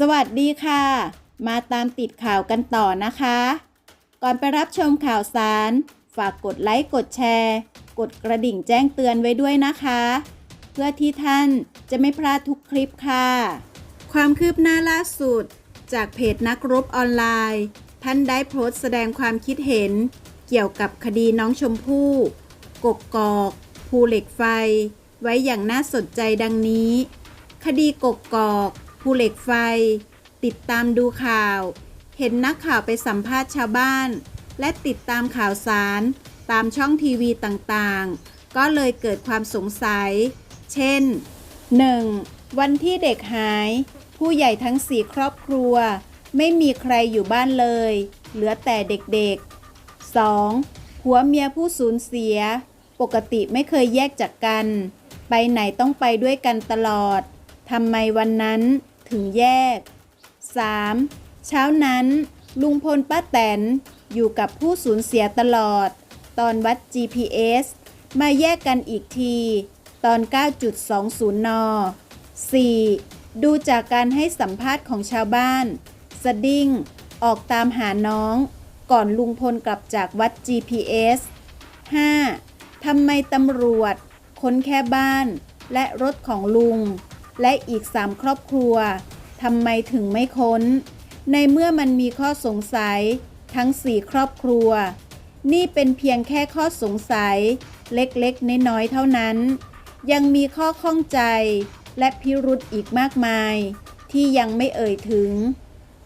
สวัสดีค่ะ มาตามติดข่าวกันต่อนะคะ ก่อนไปรับชมข่าวสาร ฝากกดไลค์กดแชร์ กดกระดิ่งแจ้งเตือนไว้ด้วยนะคะ เพื่อที่ท่านจะไม่พลาดทุกคลิปค่ะ ความคืบหน้าล่าสุด จากเพจนักรบออนไลน์ ท่านได้โพสต์แสดงความคิดเห็น เกี่ยวกับคดีน้องชมพู่กกกอก ภูเหล็กไฟ ไว้อย่างน่าสนใจดังนี้ คดีกกกอก ภูเหล็กไฟ ติดตามดูข่าว เห็นนักข่าวไปสัมภาษณ์ชาวบ้าน และติดตามข่าวสาร ตามช่องทีวีต่างๆ ก็เลยเกิดความสงสัย เช่น 1. วันที่เด็กหาย ผู้ใหญ่ทั้งสี่ครอบครัว ไม่มีใครอยู่บ้านเลย เหลือแต่เด็กๆ 2. ผัวเมียผู้สูญเสีย ปกติไม่เคยแยกจากกัน ไปไหนต้องไปด้วยกันตลอดทำไมวันนั้น ถึงแยก 3. เช้านั้นลุงพลป้าแตนอยู่กับผู้สูญเสียตลอด ตอนวัด GPS มาแยกกันอีกที ตอน 9.20 น 4. ดูจากการให้สัมภาษณ์ของชาวบ้าน สดิ้งออกตามหาน้อง ก่อนลุงพลกลับจากวัด GPS 5. ทำไมตำรวจ ค้นแค่บ้านและรถของลุง และอีก3ครอบครัวทำไมถึงไม่ค้น ในเมื่อมันมีข้อสงสัยทั้ง4ครอบครัว นี่เป็นเพียงแค่ข้อสงสัย เล็กๆ น้อยๆ เท่านั้น ยังมีข้อข้องใจ และพิรุธอีกมากมาย ที่ยังไม่เอ่ยถึง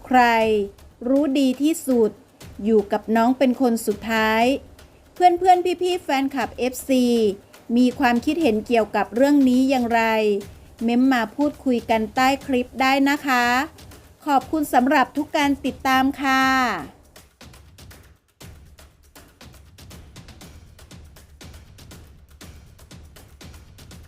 ใครรู้ดีที่สุด อยู่กับน้องเป็นคนสุดท้าย เพื่อนๆ พี่ๆ แฟนคลับ FC มีความคิดเห็นเกี่ยวกับเรื่องนี้อย่างไร เม้มมาพูดคุยกันใต้คลิปได้นะคะ ขอบคุณสำหรับทุกการติดตามค่ะ